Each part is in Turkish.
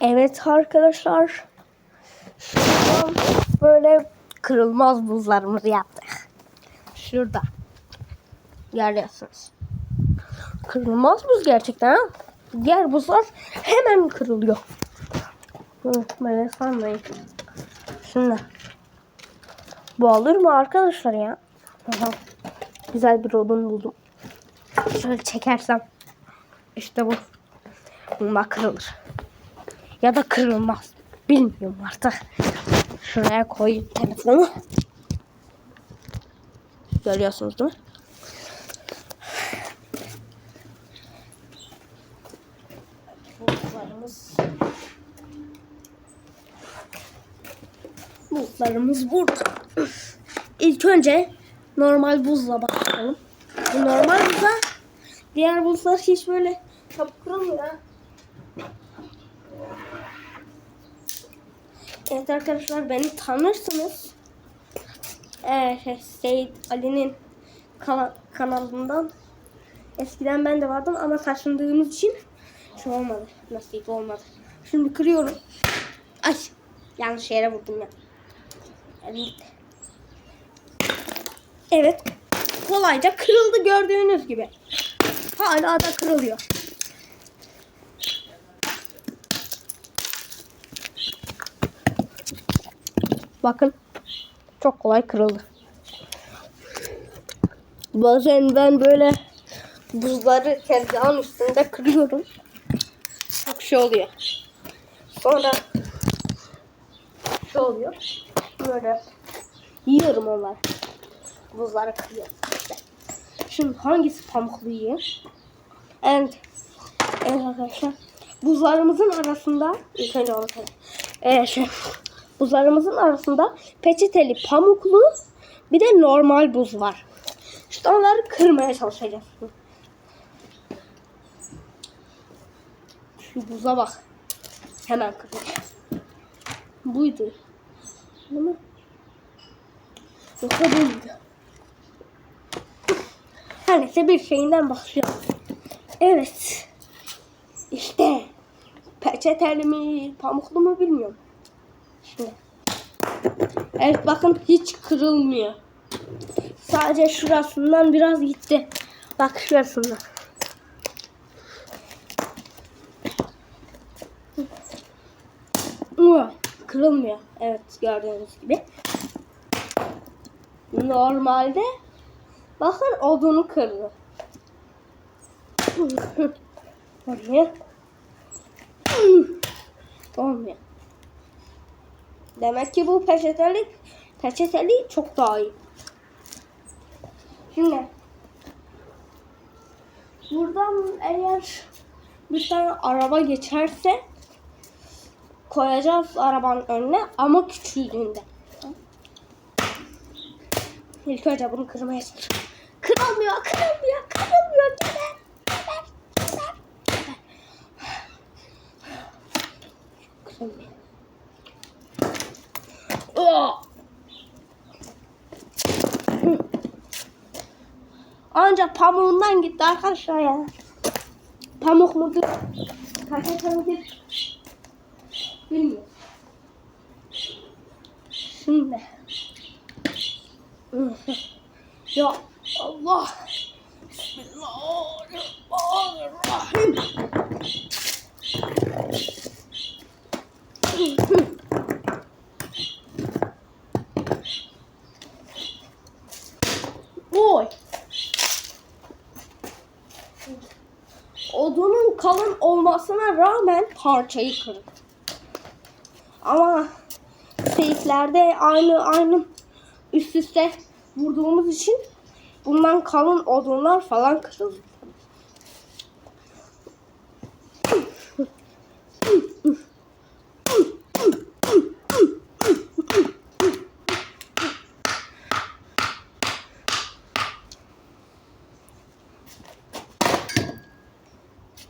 Evet arkadaşlar. Şuradan böyle kırılmaz buzlarımızı yaptık. Şurada. Görüyorsunuz. Kırılmaz buz gerçekten ha. Diğer buzlar hemen kırılıyor. Hı, böyle sanmayın. Şimdi. Bu alır mı arkadaşlar ya? Aha. Güzel bir odun buldum. Şöyle çekersem. İşte bu. Bunlar kırılır. Ya da kırılmaz. Bilmiyorum artık. Şuraya koyayım telefonu. Görüyorsunuz değil mi? Buzlarımız. Burada. İlk önce normal buzla başlayalım. Bu normal buzla diğer buzlar hiç böyle çabuk kırılmıyor. Evet arkadaşlar beni tanırsınız. Ee, şey, Seyit Ali'nin kana- kanalından eskiden ben de vardım ama taşındığımız için şu olmadı. Nasip olmadı. Şimdi kırıyorum. Ay yanlış yere vurdum ya. Gitti. Evet. Kolayca kırıldı gördüğünüz gibi. Hala da kırılıyor. Bakın. Çok kolay kırıldı. Bazen ben böyle buzları tezgahın üstünde kırıyorum. Çok şey oluyor. Sonra şey oluyor. Böyle yiyorum onları. Buzları kırıyorum. İşte. Şimdi hangisi pamuklu yiyeyim? Evet. Evet arkadaşlar. Buzlarımızın arasında ilk önce onu söyleyeyim. Ee, şey, buzlarımızın arasında peçeteli pamuklu bir de normal buz var. İşte onları kırmaya çalışacağız. Şu buza bak. Hemen kıracağız. Buydu. Değil mi? Yoksa buydu. Her neyse bir şeyinden başlayalım. Evet. İşte. Peçeteli mi, pamuklu mu bilmiyorum. Şimdi. Evet bakın hiç kırılmıyor. Sadece şurasından biraz gitti. Bak şurasından. Kırılmıyor. Evet gördüğünüz gibi. Normalde bakın odunu kırdı. Olmuyor. Olmuyor. Demek ki bu peçeteli peçeteli çok daha iyi. Şimdi buradan eğer bir tane araba geçerse koyacağız arabanın önüne ama küçüldüğünde. İlk önce bunu kırmaya çalışıyorum. Kırılmıyor, kırılmıyor, kırılmıyor. Geber, geber, geber. Kırılmıyor. Ancak pamuğundan gitti arkadaşlar ya. Pamuk mudur? Hakikaten mudur? Bilmiyorum. Şimdi. Ya Allah. Bismillahirrahmanirrahim. Rağmen parçayı kırdı. Ama teyiklerde aynı aynı üst üste vurduğumuz için bundan kalın odunlar falan kırıldı.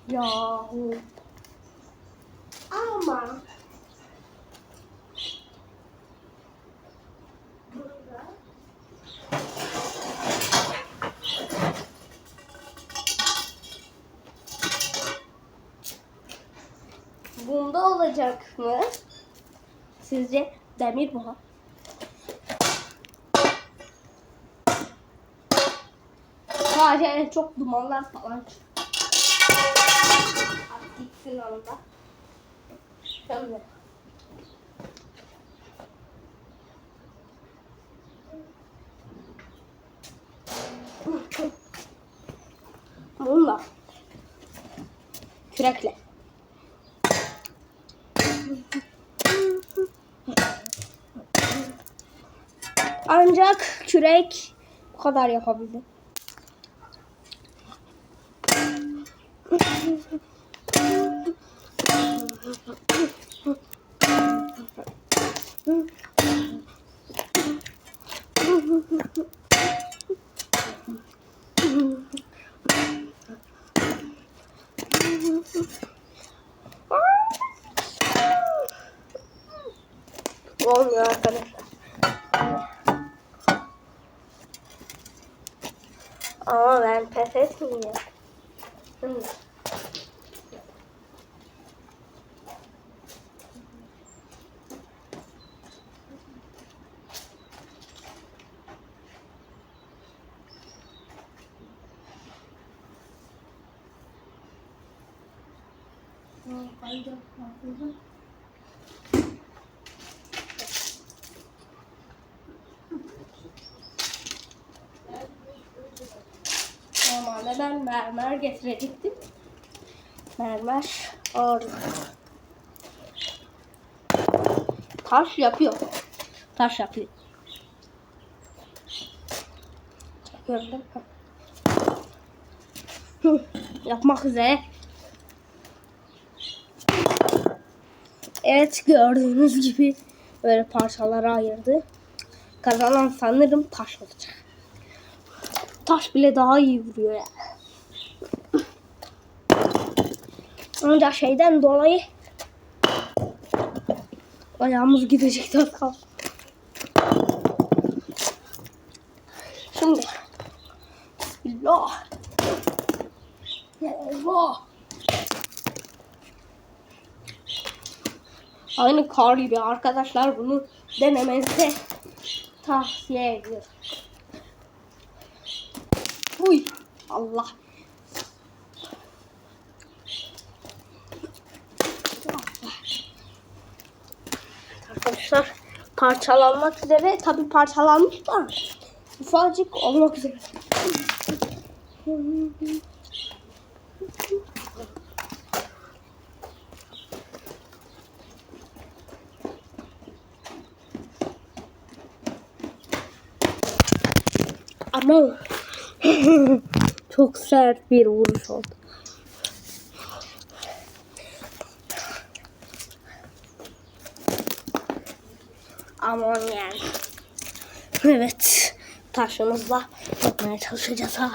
Yahu. Ama burada bunda olacak mı? Bu ha? Sadece çok dumanlar falan. At gitsin anda. Şöyle. Bununla. Kürekle. Ancak kürek bu kadar yapabildi. Olmuyor arkadaşlar. Ama ben pes etmiyorum. Hı. Normalde ben mermer getirecektim. Mermer ağır. Taş yapıyor. Taş yapıyor. Hı, Yapmak üzere. Evet gördüğünüz gibi böyle parçalara ayırdı. Kazanan sanırım taş olacak. Taş bile daha iyi vuruyor ya. Ancak şeyden dolayı ayağımız gidecek az kaldı. Şimdi Bismillah. Ya Aynı kar gibi arkadaşlar bunu denemenizi tavsiye ediyorum. Uy Allah. Arkadaşlar parçalanmak üzere tabi parçalanmış da ufacık olmak üzere. Ama çok sert bir vuruş oldu. Aman yani. Evet. Taşımızla yapmaya çalışacağız hala.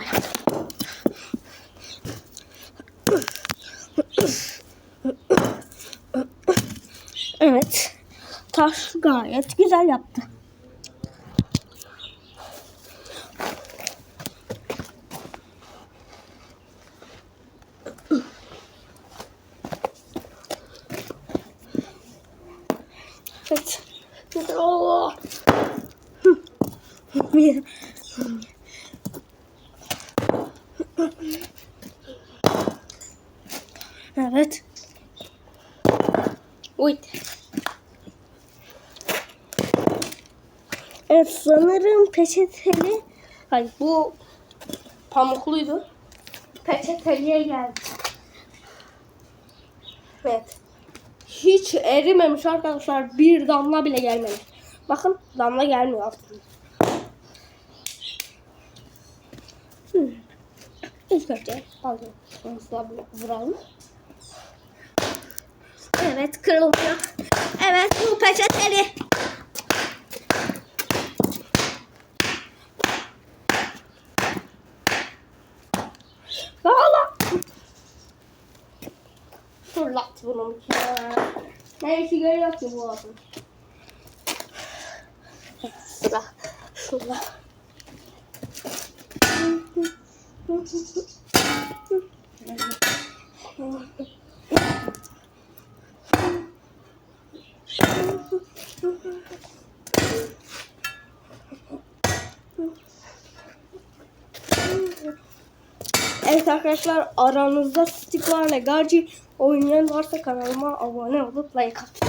Evet. Taş gayet güzel yaptı. Evet. Bir. Evet. Uy. Evet sanırım peçeteli. Hayır bu pamukluydu. Peçeteliye geldi. Evet. Hiç erimemiş arkadaşlar. Bir damla bile gelmemiş. Bakın damla gelmiyor aslında. Hmm. İlk önce alalım. Sonrasında vuralım. Evet kırılmıyor. Evet bu peçeteli. Valla. Fırlat bunu. Ne işi görüyor ki bu adam? Sıra. Şurada. Arkadaşlar aranızda Stikler'le Garci oynayan varsa kanalıma abone olup like atın.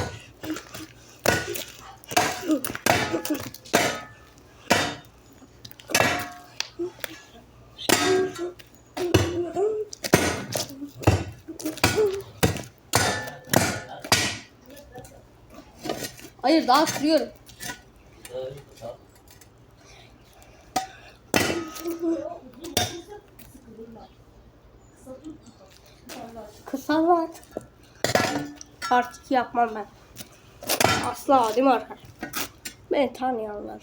Hayır daha kırıyorum. Kısa var. 2 yapmam ben. Asla değil mi arkadaşlar? Beni tanıyanlar.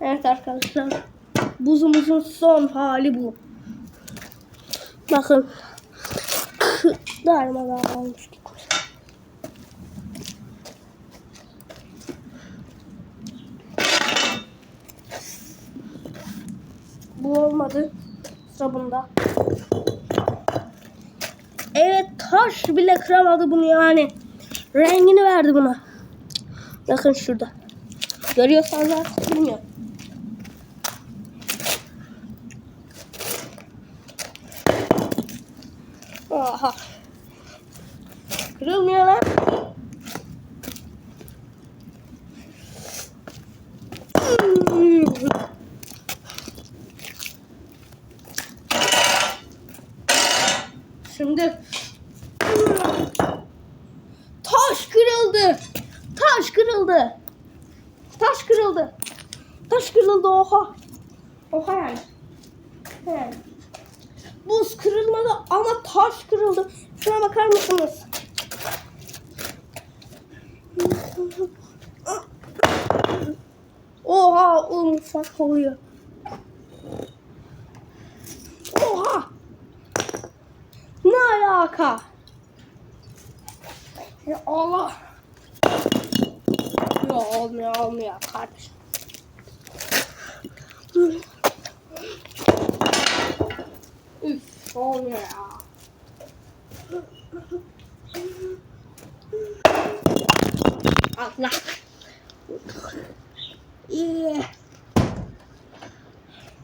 Evet arkadaşlar. Buzumuzun son hali bu. Bakın. Darmadağın olmuş gitmiş. Bu olmadı. Sıra bunda. Evet taş bile kıramadı bunu yani. Rengini verdi buna. Bakın şurada. Görüyorsanız bilmiyorum. Oha. Kırılmıyor lan. Hmm. Şimdi taş kırıldı. Taş kırıldı. Taş kırıldı. Taş kırıldı oha. Oha yani. yani. Buz kırılmadı ama taş kırıldı. Şuna bakar mısınız? Oha ufak oluyor. Oha. Ne alaka? Ya Allah. Yok olmuyor olmuyor kardeşim. Üf olmuyor ya. Allah. Yeah.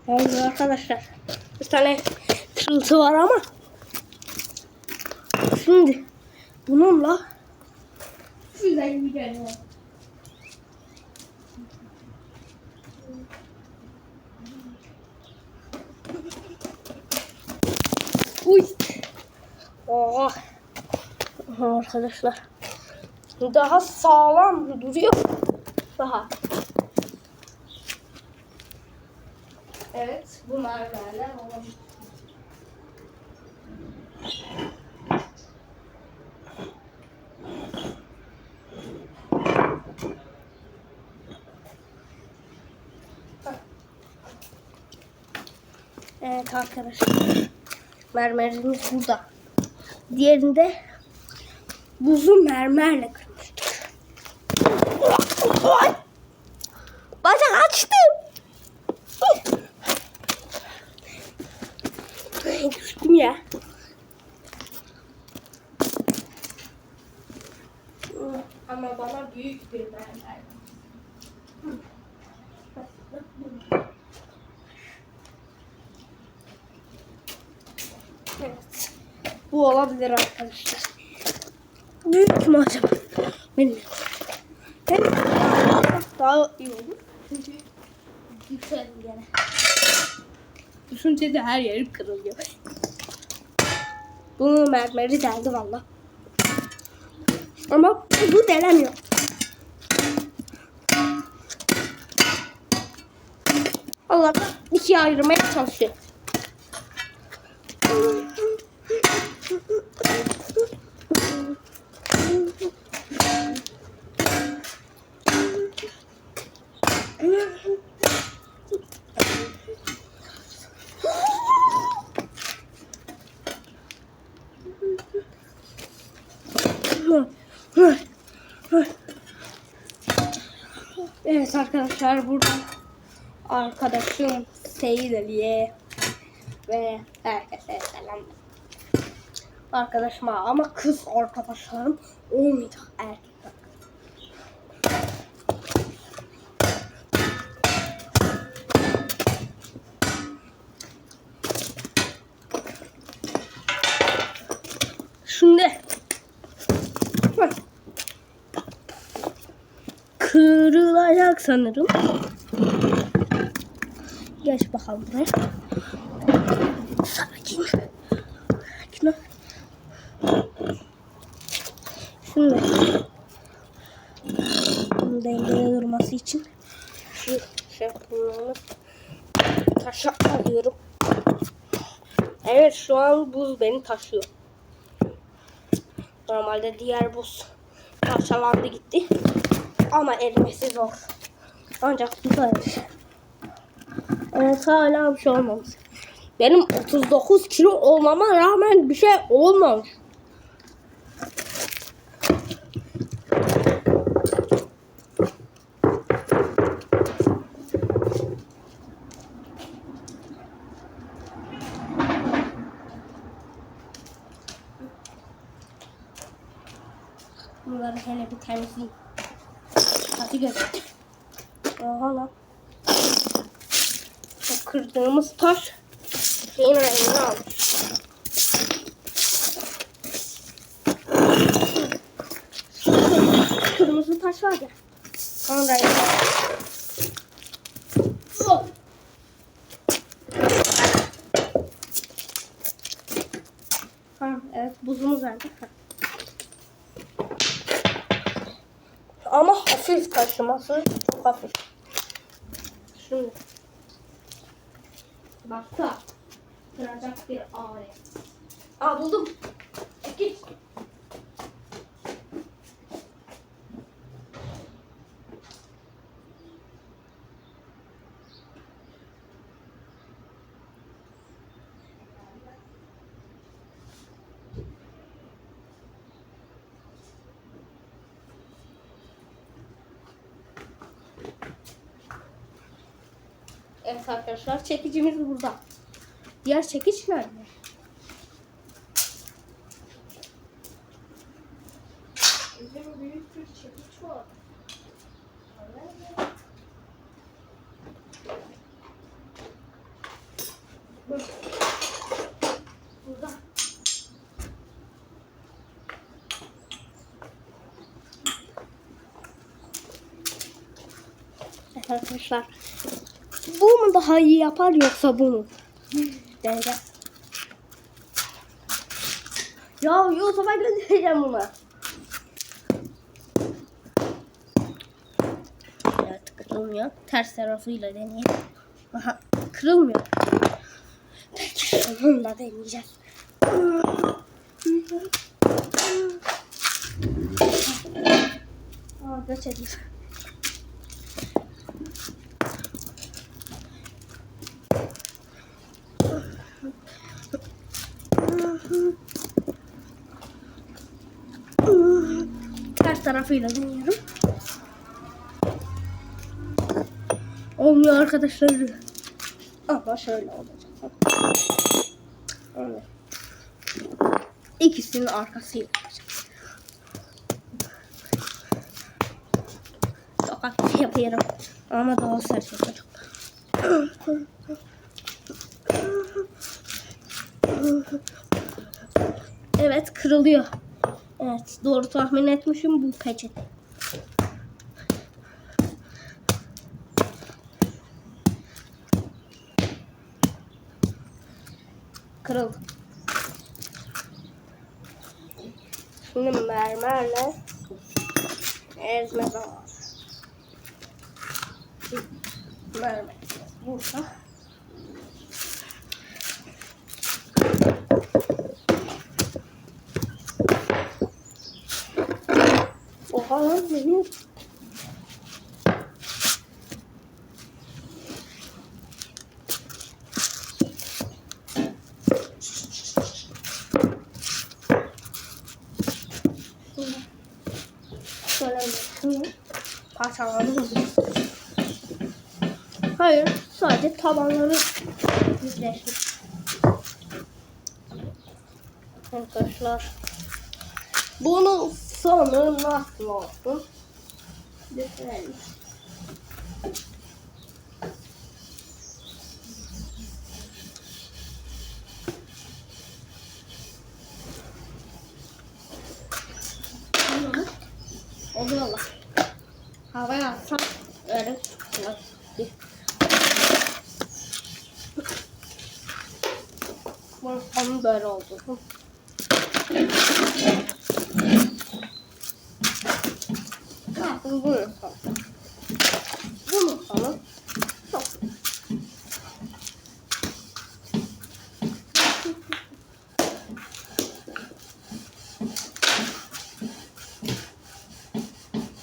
Olmuyor arkadaşlar. Bir tane kırıltı var ama. Şimdi bununla şuradan gidelim. Uy. Aha, arkadaşlar. Daha sağlam duruyor. Daha. Evet, bu mermerler olabilir. Evet arkadaşlar. Mermerimiz burada. Diğerinde buzu mermerle kırmıştık. Bacak açtım. Ay, Düştüm ya. Ama bana büyük bir mermer. Evet. Bu olabilir arkadaşlar. Büyük mü acaba? Bilmiyorum. Hem daha iyi olur. Çünkü yükseldim gene. Düşünce de her yeri kırılıyor. Bunun mermeri deldi valla. Ama bu delemiyor. Allah ikiye ayırmaya çalışıyor. Evet arkadaşlar burada arkadaşım Seyit Ali'ye ve herkese selam. Arkadaşıma ama kız arkadaşlarım olmayacak erkek arkadaşlar. Şimdi Bak. kırılacak sanırım. Geç bakalım buraya. Sakin. Sakin ol. Şimdi bunun dengede durması için şu şey bunu taşa alıyorum. Evet şu an buz beni taşıyor. Normalde diğer buz parçalandı gitti. Ama erimesi zor. Ancak erir. Evet hala bir şey olmamış. Benim 39 kilo olmama rağmen bir şey olmamış. Bunları hele bir temizleyeyim. Hadi gel. Oha lan. Bu kırdığımız taş şeyin rengini almış. Kırmızı taş var ya. Onun rengini almış. Ha, evet buzumuz nerede? Ama hafif taşıması çok hafif. Şimdi. Bakta. Kıracak bir alet. Aa buldum. Git. Evet arkadaşlar çekicimiz burada. Diğer çekiç nerede? Bizim büyük bir çekiç var. Dur. Burada. Evet arkadaşlar. Bu mu daha iyi yapar yoksa bu mu? Deneyeceğiz. Ya YouTube'a göndereceğim bunu. Evet kırılmıyor. Ters tarafıyla deneyelim. Aha kırılmıyor. Peki şunun da deneyeceğiz. Aa, göç ediyor. Ters tarafıyla deniyorum. Olmuyor arkadaşlar. Ama şöyle olacak. Evet. İkisinin arkasıyla. Çok hafif yapıyorum. Ama daha sert yapacağım. Evet kırılıyor. Evet doğru tahmin etmişim bu peçete. Kırıldı. Şimdi mermerle ezme zamanı. Mermer burada. Oha lan benim. Şöyle şunu parçaladım. Sadece tabanları düzleşmiş. Arkadaşlar. Bunun sonu nasıl olsun? Düşünelim. Oluyorlar. Havaya atsam öyle. Bunun sonu böyle oldu. Ha, bu bunun sonu. Bunun sonu. Çok.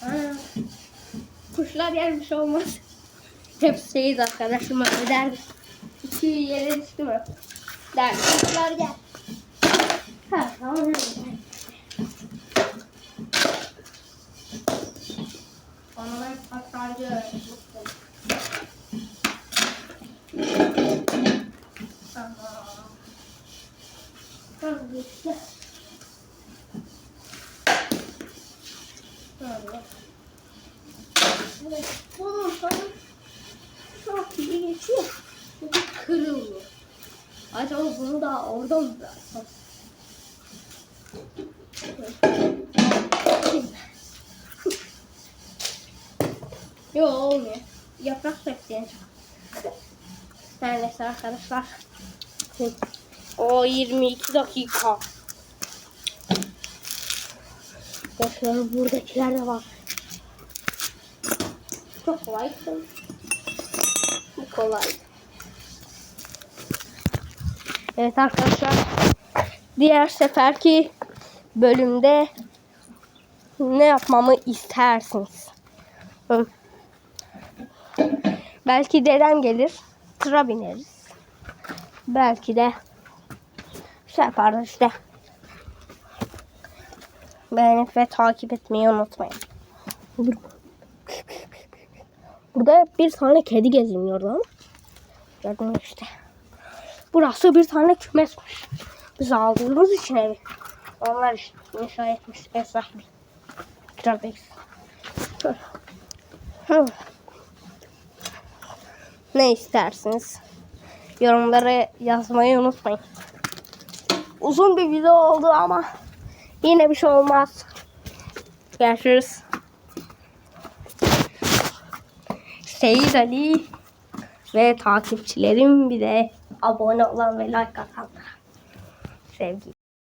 Ha. Kuşlar gelmiş olmaz. Hep şeyiz arkadaşım öyle derdi. İki yere düştü mü? Der. Kuşlar gel. Ha tamam. Bana ben pastancı öğretmiştim. Tamam. Tamam işte. Böyle. Evet, bunun sonu çok iyi geçiyor. Çünkü kırılıyor. Acaba bunu da orada mı bıraksam? Yok olmuyor. Yaprak bekleyin. Neredeyse arkadaşlar. O 22 dakika. Arkadaşlar buradakiler de var. Çok kolay. Bu kolay. Evet arkadaşlar. Diğer seferki bölümde ne yapmamı istersiniz? Belki dedem gelir. Tıra bineriz. Belki de şey yaparız işte. Beğenip ve takip etmeyi unutmayın. Burada bir tane kedi geziniyordu ama. Gördün işte. Burası bir tane kümesmiş. Biz aldığımız için evi. Onlar işte inşa etmiş ev sahibi. Trabex. Hı. Ne istersiniz? Yorumlara yazmayı unutmayın. Uzun bir video oldu ama yine bir şey olmaz. Görüşürüz. Seyit Ali ve takipçilerim bir de abone olan ve like atanlara sevgiyle.